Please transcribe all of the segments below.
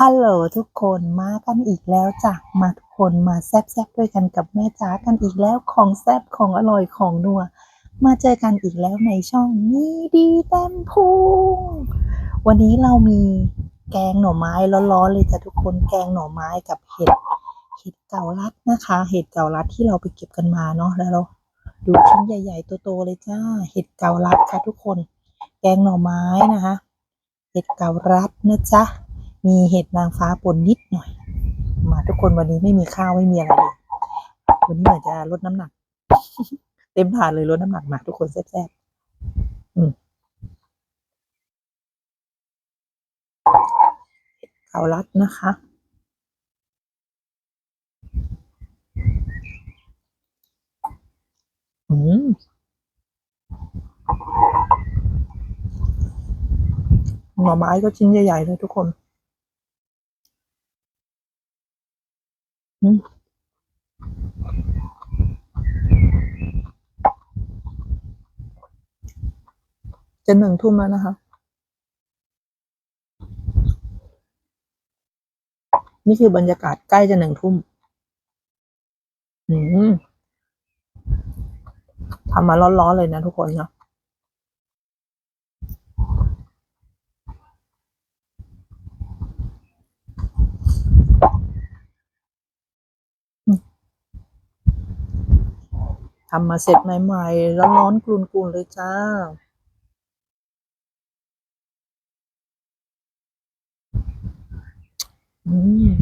ฮัลโหลทุกคนมากันอีกแล้วจ้ะมาทุกคนมาแซบๆด้วยกันกับแม่จ๋ากันอีกแล้วของแซบของอร่อยของนัว มาเจอกันอีกแล้วในช่องมีดีเต็มพุงวันนี้เรามีแกงหน่อไม้ร้อนๆเลยจ้ะทุกคนแกงหน่อไม้กับเห็ดเห็ดเก่าลัดนะคะ เห็ดเก่าลัดที่เราไปเก็บกันมาเนาะแล้วเราดูชิ้นใหญ่ๆโตๆเลยจ้า เห็ดเก่าลัดค่ะทุกคน แกงหน่อไม้นะคะ เห็ดเก่ารัดนะจ๊ะ มีเห็ดนางฟ้าปนนิดหน่อย มาทุกคนวันนี้ไม่มีข้าวไม่มีอะไรเลยวันนี้เหมือนจะลดน้ำหนัก เต็มถาดเลยลดน้ำหนักมาทุกคนแซ่บๆอืมเกาลัดนะคะอืมหน่อไม้ก็ชิ้นใหญ่ๆเลยทุกคน อืม จะหนึ่งทุ่มแล้วนะคะ นี่คือบรรยากาศใกล้จะหนึ่งทุ่มทำมาร้อนๆเลยนะทุกคนเนาะทำมาเสร็จใหม่ๆแล้วร้อนกลุนๆเลยจ้า อืม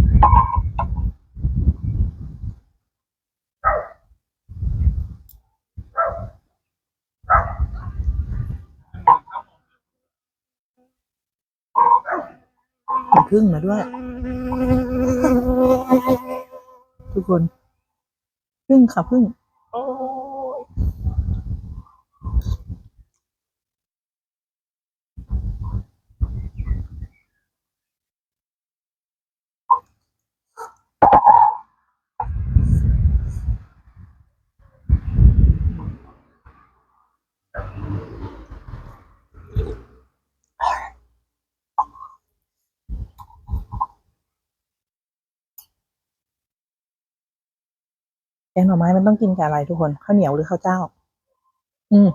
มีพึ่งมาด้วย ทุกคนพึ่งค่ะพึ่ง แกงหน่อไม้มันต้องกินกับอะไรทุกคนข้าวเหนียวหรือข้าวเจ้า อืม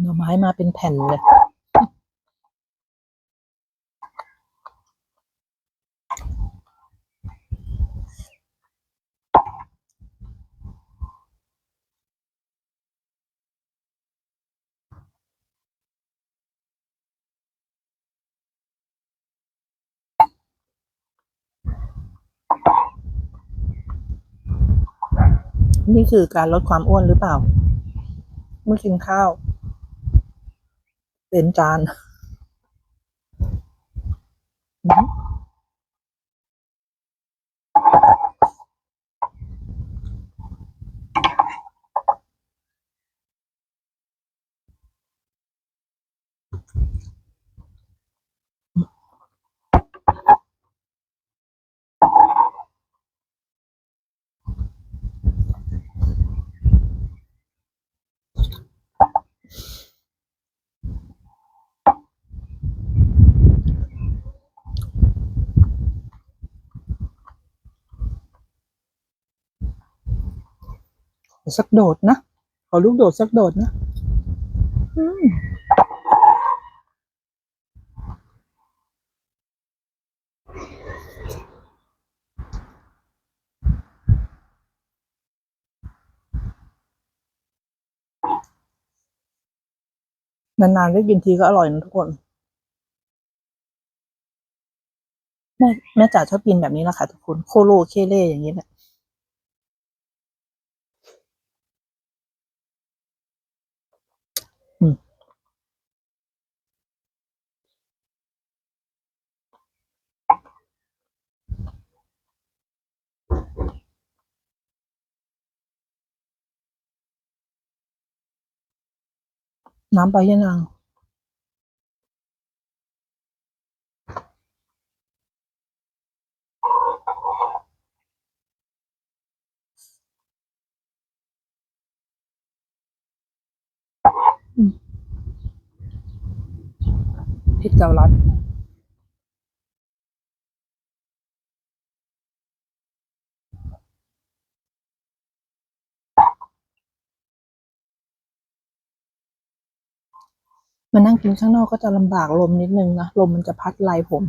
หน่อไม้มาเป็นแผ่นเลย นี่คือการลดความอ้วนหรือเปล่า เมื่อกินข้าว เป็นจานนะ สักโดดนะ ขอลูกโดดสักโดดนะอืมนานๆได้กินทีก็อร่อยนะทุกคน แม่แม่จ๋าชอบกินแบบนี้แหละค่ะทุกคน โคโลเคเล่อย่างนี้แหละ น้ำไปยังยังเพชรเกาลัด มานั่งกินข้างนอกก็จะลำบากลมนิดนึงนะลมมันจะพัดไหลผม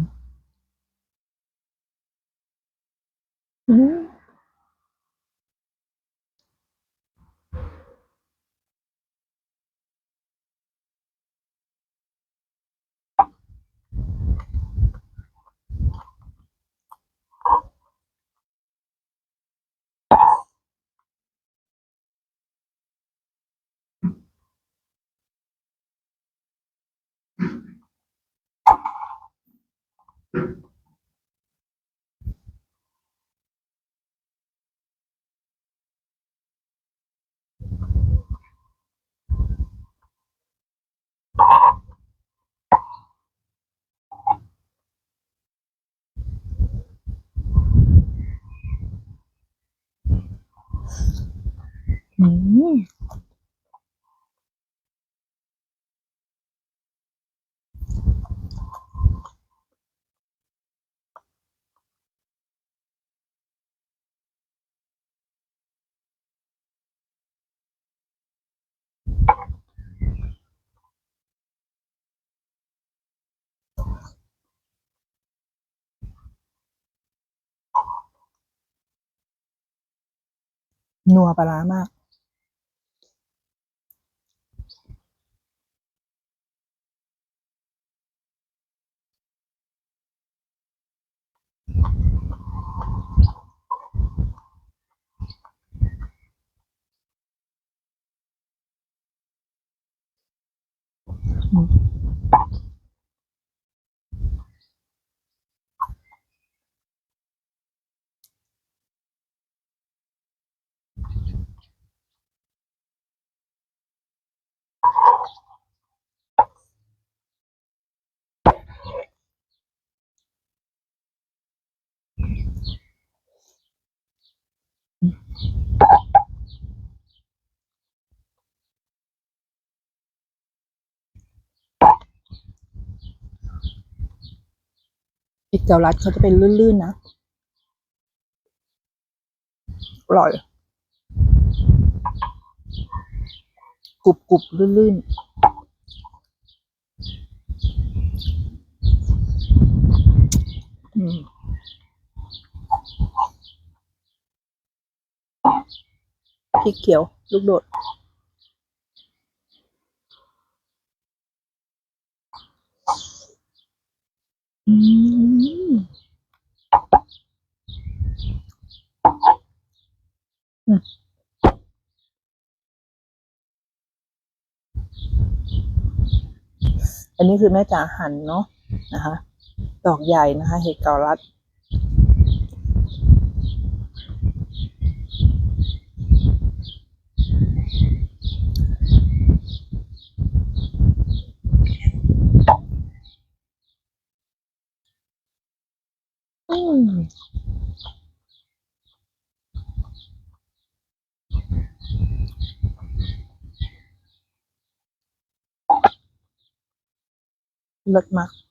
อืม อืม นัวปลาร้ามากอื ริกเกาลัดเขาจะเป็นลื่นๆนะ อร่อยกรุบกรุบๆลื่นๆ อืมพริกเขียว ลูกโดด อันนี้คือแม่จ๋าหันเนาะนะคะ ดอกใหญ่นะคะ เห็ดเกาลัด อืมเลิศมาก